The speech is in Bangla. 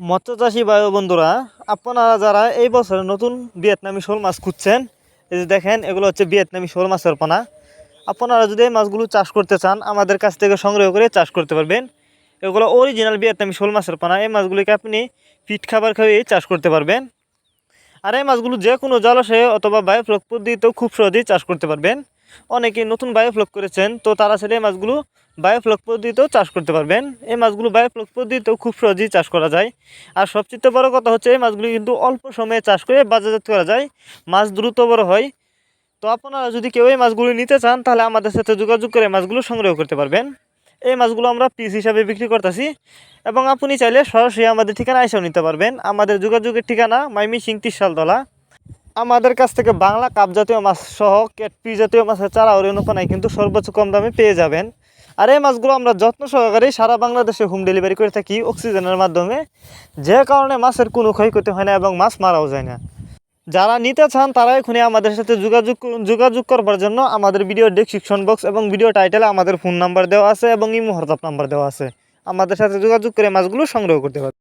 মৎস্যচাষী ও বন্ধুরা, আপনারা যারা এই বছরে নতুন ভিয়েতনামি শোল মাছ খুঁজছেন, এই যে দেখেন, এগুলো হচ্ছে ভিয়েতনামি শোল মাছের পোনা। আপনারা যদি এই মাছগুলো চাষ করতে চান, আমাদের কাছ থেকে সংগ্রহ করে চাষ করতে পারবেন। এগুলো অরিজিনাল ভিয়েতনামি শোল মাছের পোনা, এই মাছগুলিকে আপনি পিট খাবার খাইয়ে চাষ করতে পারবেন। আর এই মাছগুলো যে কোনো জলাশয়ে অথবা বায়োফ্লক পদ্ধতিতেও খুব সহজেই চাষ করতে পারবেন। অনেকে নতুন বায়োফ্লক করেছেন, তো তারা ছেলে এই মাছগুলো বায়োফ্লক পদ্ধতিতেও চাষ করতে পারবেন। এই মাছগুলো বায়োফ্লক পদ্ধতিতেও খুব সহজেই চাষ করা যায়। আর সবচেয়ে বড় কথা হচ্ছে, এই মাছগুলি কিন্তু অল্প সময়ে চাষ করে বাজারজাত করা যায়। মাছ দ্রুত বড় হয়। তো আপনারা যদি কেউ এই মাছগুলো নিতে চান, তাহলে আমাদের সাথে যোগাযোগ করে মাছগুলো সংগ্রহ করতে পারবেন। এই মাছগুলো আমরা পিস হিসাবে বিক্রি করতেছি। এবং আপনি চাইলে সরাসরি আমাদের ঠিকানা এসেও নিতে পারবেন। আমাদের যোগাযোগের ঠিকানা মাইমি সিং তিরশালতলা। আমাদের কাছ থেকে বাংলা কাপ জাতীয় মাছ সহ ক্যাটপি জাতীয় মাছের চারা ও রেণুপানায় কিন্তু সর্বোচ্চ কম দামে পেয়ে যাবেন। আর এই মাছগুলো আমরা যত্ন সহকারে সারা বাংলাদেশে হোম ডেলিভারি করে থাকি অক্সিজেনের মাধ্যমে। যে কারণে মাছের কোনো ক্ষয়ক্ষতি হয় না এবং মাছ মারাও যায় না। যারা নিতে চান তারা এখনই আমাদের সাথে যোগাযোগ যোগাযোগ করবার জন্য আমাদের ভিডিও ডেসক্রিপশন বক্স এবং ভিডিও টাইটেলে আমাদের ফোন নাম্বার দেওয়া আছে এবং ইমো হোয়াটসঅ্যাপ নাম্বার দেওয়া আছে। আমাদের সাথে যোগাযোগ করে মাছগুলো সংগ্রহ করতে পারবে